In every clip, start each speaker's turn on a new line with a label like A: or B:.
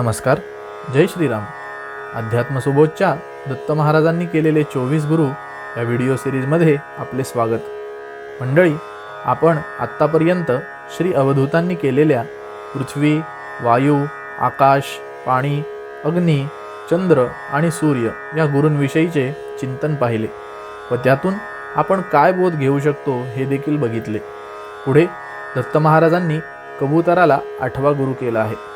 A: नमस्कार. जय श्रीराम. अध्यात्मसुबोधच्या दत्त महाराजांनी केलेले चोवीस गुरु या व्हिडिओ सिरीजमध्ये आपले स्वागत. मंडळी आपण आत्तापर्यंत श्री अवधूतांनी केलेल्या पृथ्वी वायू आकाश पाणी अग्नी चंद्र आणि सूर्य या गुरूंविषयीचे चिंतन पाहिले व त्यातून आपण काय बोध घेऊ शकतो हे देखील बघितले. पुढे दत्त महाराजांनी कबुतराला आठवा गुरु केला आहे.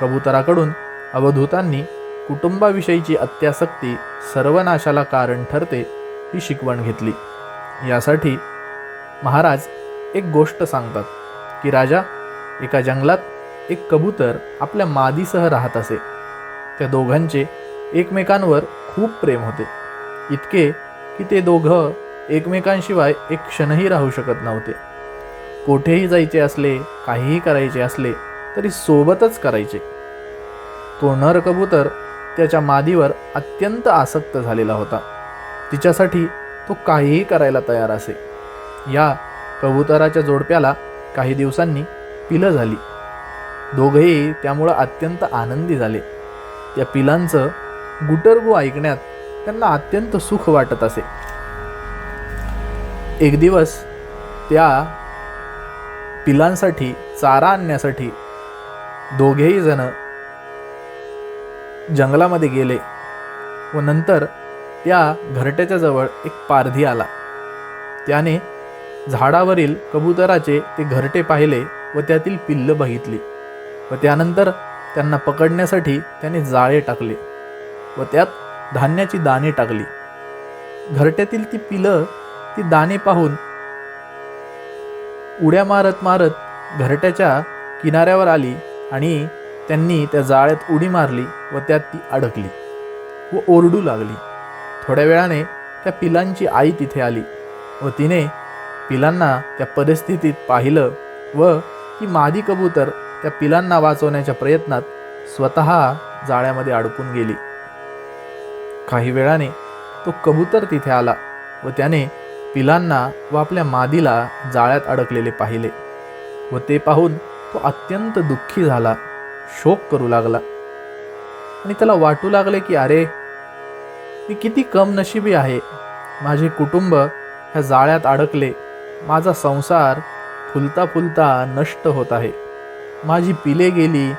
A: कबुतराकडून अवधूतांनी कुटुंबाविषयीची अत्यासक्ती सर्वनाशाला कारण ठरते ही शिकवण घेतली. यासाठी महाराज एक गोष्ट सांगतात की राजा एका जंगलात एक कबूतर आपल्या मादीसह राहत असे. त्या दोघांचे एकमेकांवर खूप प्रेम होते. इतके की ते दोघं एकमेकांशिवाय एक क्षणही राहू शकत नव्हते. कोठेही जायचे असले काहीही करायचे असले तरी सोबतच करायचे. तो नर कबूतर त्याच्या मादीवर अत्यंत आसक्त झालेला होता. तिच्यासाठी तो काहीही करायला तयार असे. या कबुतराच्या जोडप्याला काही दिवसांनी पिलं झाली. दोघेही त्यामुळं अत्यंत आनंदी झाले. त्या पिलांचं गुटरगू ऐकण्यात त्यांना अत्यंत सुख वाटत असे. एक दिवस त्या पिलांसाठी चारा आणण्यासाठी दोघेही जण जंगलामध्ये गेले व नंतर त्या घरट्याच्या जवळ एक पारधी आला. त्याने झाडावरील कबुतराचे ते घरटे पाहिले व त्यातील पिल्लं बघितली व त्यानंतर त्यांना पकडण्यासाठी त्याने जाळे टाकले व त्यात धान्याची दाणे टाकली. घरट्यातील ती पिलं ती दाणे पाहून उड्या मारत मारत घरट्याच्या किनाऱ्यावर आली आणि त्यांनी त्या जाळ्यात उडी मारली व त्यात ती अडकली व ओरडू लागली. थोड्या वेळाने त्या पिलांची आई तिथे आली व तिने पिलांना त्या परिस्थितीत पाहिलं व ती मादी कबूतर त्या पिलांना वाचवण्याच्या प्रयत्नात स्वतः जाळ्यामध्ये अडकून गेली. काही वेळाने तो कबूतर तिथे आला व त्याने पिलांना व आपल्या मादीला जाळ्यात अडकलेले पाहिले व ते पाहून तो अत्यंत दुःखी झाला शोक करू लागला. आणि त्याला वाटू लागले की अरे मी किती कम नशिबी आहे. माझे कुटुंब ह्या जाळ्यात अडकले. माझा संसार फुलता फुलता नष्ट होत आहे. माझी पिले गेली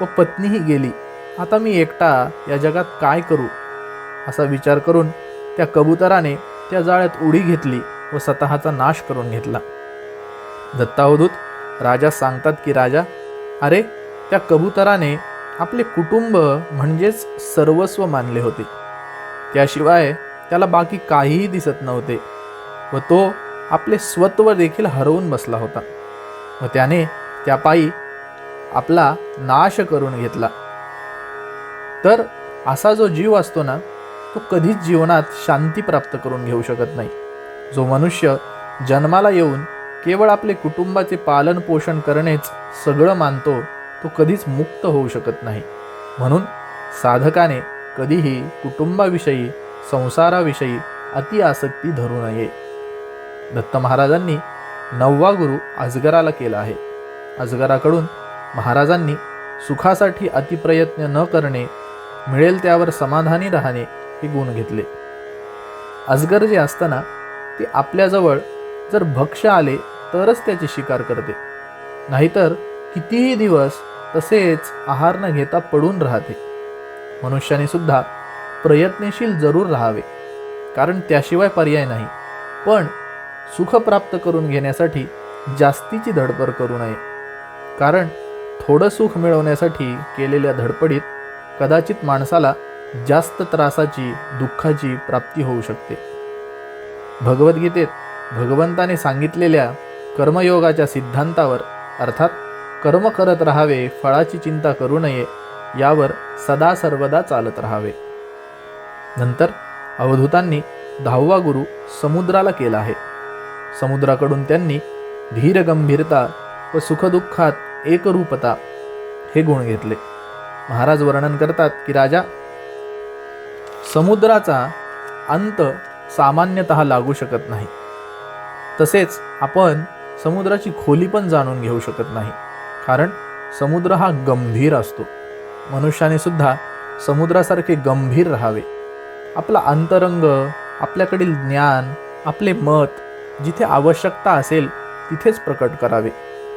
A: व पत्नीही गेली. आता मी एकटा या जगात काय करू? असा विचार करून त्या कबुतराने त्या जाळ्यात उडी घेतली व स्वतःचा नाश करून घेतला. दत्तावधूत राजा सांगतात की राजा अरे त्या कबुतराने आपले कुटुंब म्हणजेच सर्वस्व मानले होते. त्याशिवाय त्याला बाकी काहीही दिसत नव्हते व तो आपले स्वत्व देखील हरवून बसला होता. व त्याने त्या पायी आपला नाश करून घेतला. तर असा जो जीव असतो ना तो कधीच जीवनात शांती प्राप्त करून घेऊ शकत नाही. जो मनुष्य जन्माला येऊन केवळ आपले कुटुंबाचे पालन पोषण करणेच सगळं मानतो तो कधीच मुक्त होऊ शकत नाही. म्हणून साधकाने कधीही कुटुंबाविषयी संसाराविषयी अति आसक्ती धरू नये. दत्त महाराजांनी नववा गुरु अजगराला केला आहे. अजगराकडून महाराजांनी सुखासाठी अतिप्रयत्न न करणे मिळेल त्यावर समाधानी राहणे हे गुण घेतले. अजगर जे असताना ते आपल्याजवळ जर भक्ष आले तरच त्याची शिकार करते. नाहीतर कितीही दिवस तसेच आहार न घेता पडून राहते. मनुष्याने सुद्धा प्रयत्नशील जरूर राहावे कारण त्याशिवाय पर्याय नाही. पण सुख प्राप्त करून घेण्यासाठी जास्तीची धडपड करू नये कारण थोडं सुख मिळवण्यासाठी केलेल्या धडपडीत कदाचित माणसाला जास्त त्रासाची दुःखाची प्राप्ती होऊ शकते. भगवद्गीतेत भगवंताने सांगितलेल्या कर्मयोगाच्या सिद्धांतावर अर्थात कर्म करत राहावे फळाची चिंता करू नये यावर सदा सर्वदा चालत राहावे. नंतर अवधूतांनी दहावा गुरु समुद्राला केला आहे. समुद्राकडून त्यांनी धीरगंभीरता व सुखदुःखात एकरूपता हे गुण घेतले. महाराज वर्णन करतात की राजा समुद्राचा अंत सामान्यतः लागू शकत नाही. तसेच आपण समुद्राची खोली पण जाणून घेऊ शकत नाही. कारण समुद्र हा गंभीर असतो. मनुष्याने सुद्धा समुद्रासारखे गंभीर राहावे. आपला अंतरंग आपल्याकडील ज्ञान आपले मत जिथे आवश्यकता असेल तिथेच प्रकट करावे.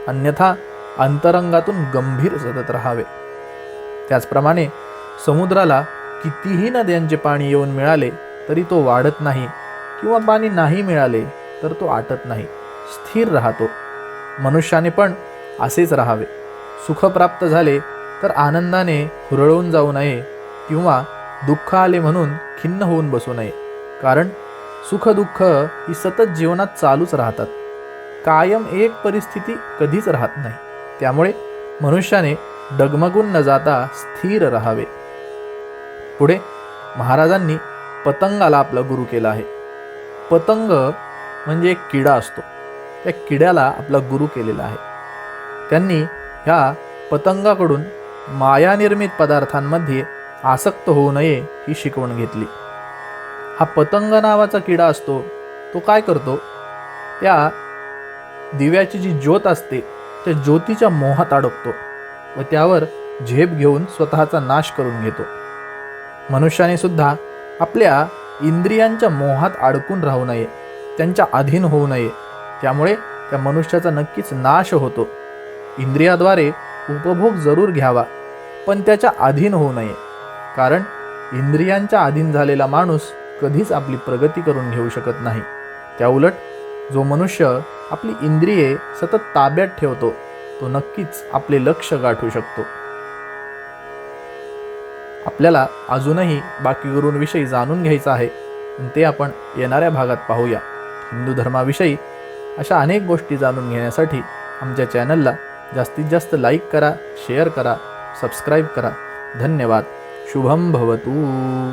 A: अन्यथा अंतरंगातून गंभीर सतत राहावे. त्याचप्रमाणे समुद्राला कितीही नद्यांचे पाणी येऊन मिळाले तरी तो वाढत नाही किंवा पाणी नाही मिळाले तर तो आटत नाही. स्थिर राहतो. मनुष्याने पण असेच राहावे. सुख प्राप्त झाले तर आनंदाने हुरळून जाऊ नये किंवा दुःख आले म्हणून खिन्न होऊन बसू नये. कारण सुखदुःख ही सतत जीवनात चालूच राहतात. कायम एक परिस्थिती कधीच राहत नाही. त्यामुळे मनुष्याने डगमगून न जाता स्थिर राहावे. पुढे महाराजांनी पतंगाला आपला गुरु केला आहे. पतंग म्हणजे एक किडा असतो. त्या किड्याला आपला गुरु केलेला आहे. त्यांनी ह्या पतंगाकडून मायानिर्मित पदार्थांमध्ये आसक्त होऊ नये ही शिकवण घेतली. हा पतंग नावाचा किडा असतो तो काय करतो? त्या दिव्याची जी ज्योत असते त्या ज्योतीच्या मोहात अडकतो व त्यावर झेप घेऊन स्वतःचा नाश करून घेतो. मनुष्याने सुद्धा आपल्या इंद्रियांच्या मोहात अडकून राहू नये त्यांच्या अधीन होऊ नये त्यामुळे त्या मनुष्याचा नक्कीच नाश होतो. इंद्रियाद्वारे उपभोग जरूर घ्यावा पण त्याच्या अधीन होऊ नये. कारण इंद्रियांच्या अधीन झालेला माणूस कधीच आपली प्रगती करून घेऊ शकत नाही. त्याउलट जो मनुष्य आपली इंद्रिये सतत ताब्यात ठेवतो तो नक्कीच आपले लक्ष गाठू शकतो. आपल्याला अजूनही बाकी गुरूंविषयी जाणून घ्यायचं आहे. आणि ते आपण येणाऱ्या भागात पाहूया. हिंदू धर्माविषयी अशा अनेक गोष्टी जाणून घेण्यासाठी आमच्या चॅनलला जास्तीत जास्त लाईक करा शेअर करा सबस्क्राईब करा. धन्यवाद. शुभम भवतू.